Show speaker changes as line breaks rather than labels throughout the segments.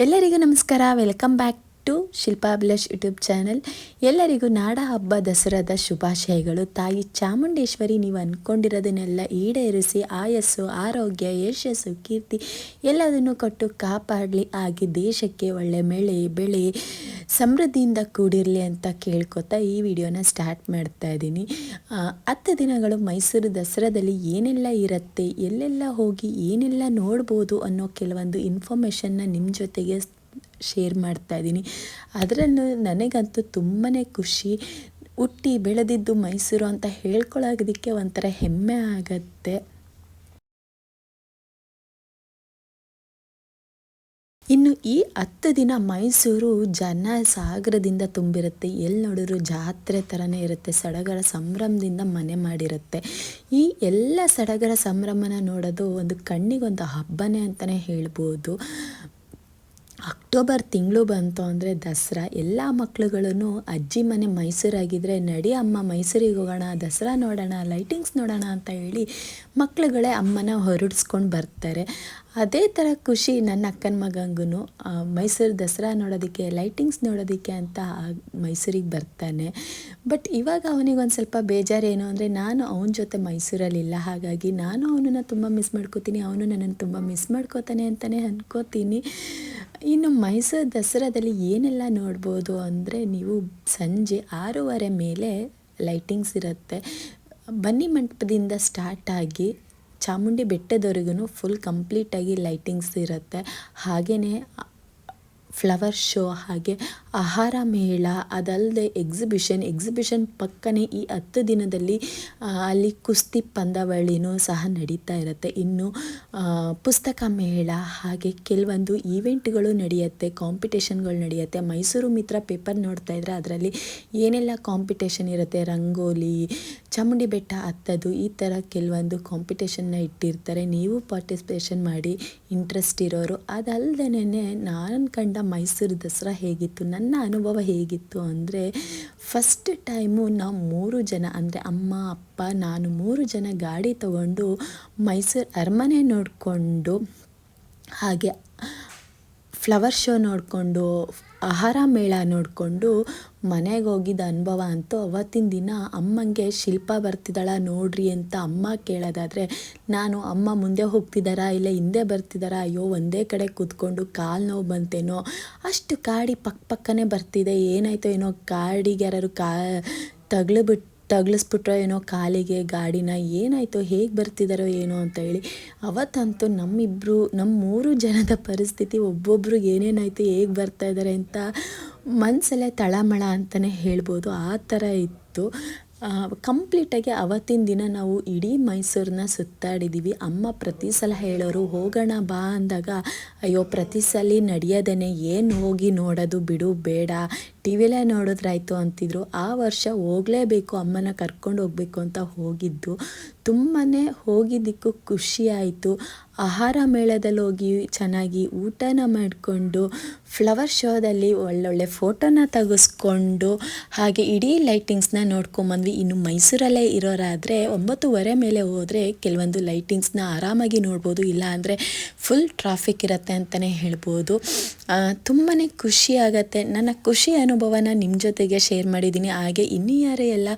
ಎಲ್ಲರಿಗೂ ನಮಸ್ಕಾರ. Welcome back to Abhilash YouTube channel ಎಲ್ಲರಿಗೂ ನಾಡ ಹಬ್ಬ ದಸರಾದ ಶುಭಾಶಯಗಳು. ತಾಯಿ ಚಾಮುಂಡೇಶ್ವರಿ ನೀವು ಅಂದ್ಕೊಂಡಿರೋದನ್ನೆಲ್ಲ ಈಡೇರಿಸಿ, ಆಯಸ್ಸು, ಆರೋಗ್ಯ, ಯಶಸ್ಸು, ಕೀರ್ತಿ ಎಲ್ಲದನ್ನು ಕೊಟ್ಟು ಕಾಪಾಡಲಿ. ಆಗಿ ದೇಶಕ್ಕೆ ಒಳ್ಳೆ ಮಳೆ ಬೆಳೆ ಸಮೃದ್ಧಿಯಿಂದ ಕೂಡಿರಲಿ ಅಂತ ಕೇಳ್ಕೊತಾ ಈ ವಿಡಿಯೋನ ಸ್ಟಾರ್ಟ್ ಮಾಡ್ತಾ ಇದ್ದೀನಿ. ಹತ್ತು ದಿನಗಳು ಮೈಸೂರು ದಸರಾದಲ್ಲಿ ಏನೆಲ್ಲ ಇರುತ್ತೆ, ಎಲ್ಲೆಲ್ಲ ಹೋಗಿ ಏನೆಲ್ಲ ನೋಡ್ಬೋದು ಅನ್ನೋ ಕೆಲವೊಂದು ಇನ್ಫಾರ್ಮೇಷನ್ನ ನಿಮ್ಮ ಜೊತೆಗೆ ಶೇರ್ ಮಾಡ್ತಾ ಇದ್ದೀನಿ. ಅದರಲ್ಲೂ ನನಗಂತೂ ತುಂಬಾ ಖುಷಿ. ಹುಟ್ಟಿ ಬೆಳೆದಿದ್ದು ಮೈಸೂರು ಅಂತ ಹೇಳ್ಕೊಳ್ಳೋದಕ್ಕೆ ಒಂಥರ ಹೆಮ್ಮೆ ಆಗತ್ತೆ. ಇನ್ನು ಈ ಹತ್ತು ದಿನ ಮೈಸೂರು ಜನ ಸಾಗರದಿಂದ ತುಂಬಿರುತ್ತೆ. ಎಲ್ಲಿ ನೋಡಿದ್ರು ಜಾತ್ರೆ ಥರನೇ ಇರುತ್ತೆ. ಸಡಗರ ಸಂಭ್ರಮದಿಂದ ಮನೆ ಮಾಡಿರುತ್ತೆ. ಈ ಎಲ್ಲ ಸಡಗರ ಸಂಭ್ರಮನ ನೋಡೋದು ಒಂದು ಕಣ್ಣಿಗೊಂದು ಹಬ್ಬನೇ ಅಂತಲೇ ಹೇಳ್ಬೋದು. ಅಕ್ಟೋಬರ್ ತಿಂಗಳು ಬಂತು ಅಂದರೆ ದಸರಾ. ಎಲ್ಲ ಮಕ್ಕಳುಗಳೂ ಅಜ್ಜಿ ಮನೆ ಮೈಸೂರಾಗಿದ್ದರೆ ನಡಿ ಅಮ್ಮ ಮೈಸೂರಿಗೆ ಹೋಗೋಣ, ದಸರಾ ನೋಡೋಣ ಲೈಟಿಂಗ್ಸ್ ನೋಡೋಣ ಅಂತ ಹೇಳಿ ಮಕ್ಕಳುಗಳೇ ಅಮ್ಮನ ಹೊರಡಿಸ್ಕೊಂಡು ಬರ್ತಾರೆ. ಅದೇ ಥರ ಖುಷಿ ನನ್ನ ಅಕ್ಕನ ಮಗಂಗೂ ಮೈಸೂರು ದಸರಾ ನೋಡೋದಕ್ಕೆ ಲೈಟಿಂಗ್ಸ್ ನೋಡೋದಕ್ಕೆ ಅಂತ ಮೈಸೂರಿಗೆ ಬರ್ತಾನೆ. ಬಟ್ ಇವಾಗ ಅವನಿಗೆ ಒಂದು ಸ್ವಲ್ಪ ಏನು ಅಂದರೆ ನಾನು ಅವನ ಜೊತೆ ಮೈಸೂರಲ್ಲಿಲ್ಲ ಹಾಗಾಗಿ ನಾನು ಅವನನ್ನು ತುಂಬ ಮಿಸ್ ಮಾಡ್ಕೋತೀನಿ, ಅವನು ನನ್ನನ್ನು ತುಂಬ ಮಿಸ್ ಮಾಡ್ಕೋತಾನೆ ಅಂತಲೇ ಅಂದ್ಕೋತೀನಿ ಇನ್ನು ಮೈಸೂರು ದಸರಾದಲ್ಲಿ ಏನೆಲ್ಲ ನೋಡ್ಬೋದು ಅಂದರೆ ನೀವು ಸಂಜೆ ಆರೂವರೆ ಮೇಲೆ ಲೈಟಿಂಗ್ಸ್ ಇರುತ್ತೆ. ಬನ್ನಿ ಮಂಟಪದಿಂದ ಸ್ಟಾರ್ಟ್ ಆಗಿ ಚಾಮುಂಡಿ ಬೆಟ್ಟದವರೆಗೂ ಫುಲ್ ಕಂಪ್ಲೀಟಾಗಿ ಲೈಟಿಂಗ್ಸ್ ಇರುತ್ತೆ. ಹಾಗೆಯೇ ಫ್ಲವರ್ ಶೋ ಹಾಗೆ ಆಹಾರ ಮೇಳ ಅದಲ್ಲದೆ ಎಕ್ಸಿಬಿಷನ್ ಎಕ್ಸಿಬಿಷನ್ ಪಕ್ಕನೇ ಈ ಹತ್ತು ದಿನದಲ್ಲಿ ಅಲ್ಲಿ ಕುಸ್ತಿ ಪಂದ್ಯಾವಳಿನೂ ಸಹ ನಡೀತಾ ಇರುತ್ತೆ. ಇನ್ನು ಪುಸ್ತಕ ಮೇಳ ಹಾಗೆ ಕೆಲವೊಂದು ಈವೆಂಟ್ಗಳು ನಡೆಯುತ್ತೆ ಕಾಂಪಿಟೇಷನ್ಗಳು ನಡೆಯುತ್ತೆ. ಮೈಸೂರು ಮಿತ್ರ ಪೇಪರ್ ನೋಡ್ತಾ ಇದ್ರೆ ಅದರಲ್ಲಿ ಏನೆಲ್ಲ ಕಾಂಪಿಟೇಷನ್ ಇರುತ್ತೆ? ರಂಗೋಲಿ, ಚಾಮುಂಡಿ ಬೆಟ್ಟ ಹತ್ತದು, ಈ ಥರ ಕೆಲವೊಂದು ಕಾಂಪಿಟೇಷನ್ನ ಇಟ್ಟಿರ್ತಾರೆ. ನೀವು ಪಾರ್ಟಿಸಿಪೇಷನ್ ಮಾಡಿ ಇಂಟ್ರೆಸ್ಟ್ ಇರೋರು. ಅದಲ್ಲದೇ ನಾನು ಕಂಡ ಮೈಸೂರು ದಸರಾ ಹೇಗಿತ್ತು, ನನ್ನ ಅನುಭವ ಹೇಗಿತ್ತು ಅಂದರೆ ಫಸ್ಟ್ ಟೈಮು ನಾವು ಮೂರು ಜನ ಅಂದರೆ ಅಮ್ಮ, ಅಪ್ಪ, ನಾನು ಮೂರು ಜನ ಗಾಡಿ ತಗೊಂಡು ಮೈಸೂರು ಅರಮನೆ ನೋಡಿಕೊಂಡು ಹಾಗೆ ಫ್ಲವರ್ ಶೋ ನೋಡಿಕೊಂಡು, ಆಹಾರ ಮೇಳ ನೋಡಿಕೊಂಡು ಮನೆಗೆ ಹೋಗಿದ್ದ ಅನುಭವ ಅಂತೂ ಅವತ್ತಿನ ದಿನ ಅಮ್ಮಂಗೆ ಶಿಲ್ಪ ಬರ್ತಿದ್ದಾಳ ನೋಡ್ರಿ ಅಂತ ಅಮ್ಮ ಕೇಳೋದಾದರೆ, ನಾನು ಅಮ್ಮ ಮುಂದೆ ಹೋಗ್ತಿದ್ದಾರಾ ಇಲ್ಲ ಹಿಂದೆ ಬರ್ತಿದ್ದಾರಾ ಅಯ್ಯೋ, ಒಂದೇ ಕಡೆ ಕೂತ್ಕೊಂಡು ಕಾಲು ನೋವು ಬಂತೇನೋ? ಅಷ್ಟು ಗಾಡಿ ಪಕ್ಕ ಪಕ್ಕನೇ ಬರ್ತಿದೆ, ಏನಾಯ್ತೋ ಏನೋ ಗಾಡಿಗೆ ಯಾರು ಕಾ ತಗ್ಲಿಬಿಟ್ಟು ತಗ್ಲಿಸ್ಬಿಟ್ರೋ ಏನೋ ಕಾಲಿಗೆ, ಗಾಡಿನ, ಏನಾಯಿತು, ಹೇಗೆ ಬರ್ತಿದ್ದಾರೋ ಏನೋ ಅಂತ ಹೇಳಿ ಅವತ್ತಂತೂ ನಮ್ಮಿಬ್ಬರು ನಮ್ಮ ಮೂರು ಜನದ ಪರಿಸ್ಥಿತಿ, ಒಬ್ಬೊಬ್ರಿಗೆ ಏನೇನಾಯಿತು, ಹೇಗೆ ಬರ್ತಾ ಇದ್ದಾರೆ ಅಂತ ಮನಸ್ಸಲ್ಲೇ ತಳಮಳ ಅಂತಲೇ ಹೇಳ್ಬೋದು. ಆ ಥರ ಇತ್ತು. ಕಂಪ್ಲೀಟಾಗಿ ಅವತ್ತಿನ ದಿನ ನಾವು ಇಡೀ ಮೈಸೂರನ್ನ ಸುತ್ತಾಡಿದ್ದೀವಿ ಅಮ್ಮ ಪ್ರತಿ ಸಲ ಹೇಳೋರು, ಹೋಗೋಣ ಬಾ ಅಂದಾಗ, ಅಯ್ಯೋ, ಪ್ರತಿ ಸಲ ನಡೆಯೋದೇ ಏನು ಹೋಗಿ ನೋಡೋದು ಬಿಡು, ಬೇಡ ಟಿ ವಿಲೇ ನೋಡಿದ್ರಾಯ್ತು ಅಂತಿದ್ರು. ಆ ವರ್ಷ ಹೋಗಲೇಬೇಕು, ಅಮ್ಮನ ಕರ್ಕೊಂಡು ಹೋಗಬೇಕು ಅಂತ ಹೋಗಿದ್ದು. ತುಂಬಾ ಹೋಗಿದ್ದಕ್ಕೂ ಖುಷಿ ಆಯಿತು ಆಹಾರ ಮೇಳದಲ್ಲಿ ಹೋಗಿ ಚೆನ್ನಾಗಿ ಊಟನ ಮಾಡಿಕೊಂಡು ಫ್ಲವರ್ ಶೋದಲ್ಲಿ ಒಳ್ಳೊಳ್ಳೆ ಫೋಟೋನ ತೆಗೆಸ್ಕೊಂಡು, ಹಾಗೆ ಇಡೀ ಲೈಟಿಂಗ್ಸ್ನ ನೋಡ್ಕೊಂಬಂದ್ವಿ. ಇನ್ನು ಮೈಸೂರಲ್ಲೇ ಇರೋರಾದರೆ ಒಂಬತ್ತುವರೆ ಮೇಲೆ ಹೋದರೆ ಕೆಲವೊಂದು ಲೈಟಿಂಗ್ಸ್ನ ಆರಾಮಾಗಿ ನೋಡ್ಬೋದು, ಇಲ್ಲ ಅಂದರೆ ಫುಲ್ ಟ್ರಾಫಿಕ್ ಇರುತ್ತೆ ಅಂತಲೇ ಹೇಳ್ಬೋದು. ತುಂಬಾ ಖುಷಿ ಆಗುತ್ತೆ. ನನ್ನ ಖುಷಿ ಅನುಭವನ ನಿಮ್ಮ ಜೊತೆಗೆ ಶೇರ್ ಮಾಡಿದ್ದೀನಿ ಹಾಗೆ ಇನ್ನೂ ಯಾರೇ ಎಲ್ಲ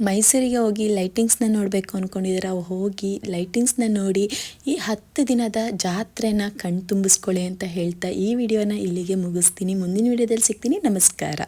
ಮೈಸೂರಿಗೆ ಹೋಗಿ ಲೈಟಿಂಗ್ಸ್ನ ನೋಡಬೇಕು ಅಂದ್ಕೊಂಡಿದ್ದೀರ ಹೋಗಿ ಲೈಟಿಂಗ್ಸ್ನ ನೋಡಿ ಈ ಹತ್ತು ದಿನದ ಜಾತ್ರೆನ ಕಣ್ತುಂಬಿಸ್ಕೊಳ್ಳಿ ಅಂತ ಹೇಳ್ತಾ ಈ ವಿಡಿಯೋನ ಇಲ್ಲಿಗೆ ಮುಗಿಸ್ತೀನಿ. ಮುಂದಿನ ವಿಡಿಯೋದಲ್ಲಿ ಸಿಗ್ತೀನಿ. ನಮಸ್ಕಾರ.